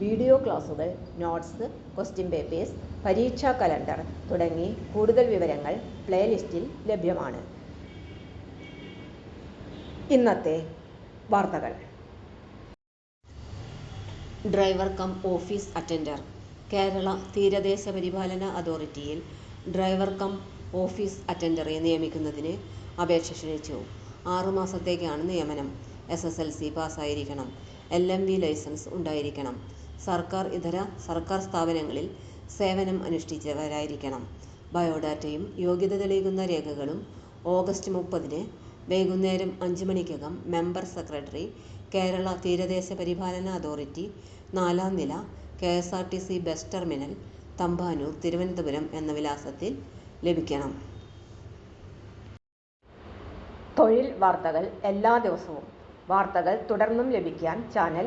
Video ക്ലാസുകൾ notes question papers പരീക്ഷാ calendar തുടങ്ങി കൂടുതൽ വിവരങ്ങൾ പ്ലേലിസ്റ്റിൽ ലഭ്യമാണ്. ഇന്നത്തെ വാർത്തകൾ. Driver cum office attender. Kerala തീരദേശ പരിപാലന അതോറിറ്റിയിൽ ഡ്രൈവർ കം ഓഫീസ് അറ്റൻഡറെ നിയമിക്കുന്നതിന് അപേക്ഷ ക്ഷണിച്ചു. ആറുമാസത്തേക്കാണ് നിയമനം. എസ് എസ് എൽ സി പാസ്സായിരിക്കണം എൽ എം വി ലൈസൻസ് ഉണ്ടായിരിക്കണം. സർക്കാർ ഇതര സർക്കാർ സ്ഥാപനങ്ങളിൽ സേവനം അനുഷ്ഠിച്ചവരായിരിക്കണം. ബയോഡാറ്റയും യോഗ്യത തെളിയിക്കുന്ന രേഖകളും ഓഗസ്റ്റ് മുപ്പതിന് വൈകുന്നേരം അഞ്ച് മണിക്കകം മെമ്പർ സെക്രട്ടറി കേരള തീരദേശ പരിപാലന അതോറിറ്റി നാലാം നില K S R T C bus terminal Thampanoor Thiruvananthapuram എന്ന വിലാസത്തിൽ ലഭിക്കണം. തൊഴിൽ വാർത്തകൾ എല്ലാ ദിവസവും. വാർത്തകൾ തുടർന്നും ലഭിക്കാൻ ചാനൽ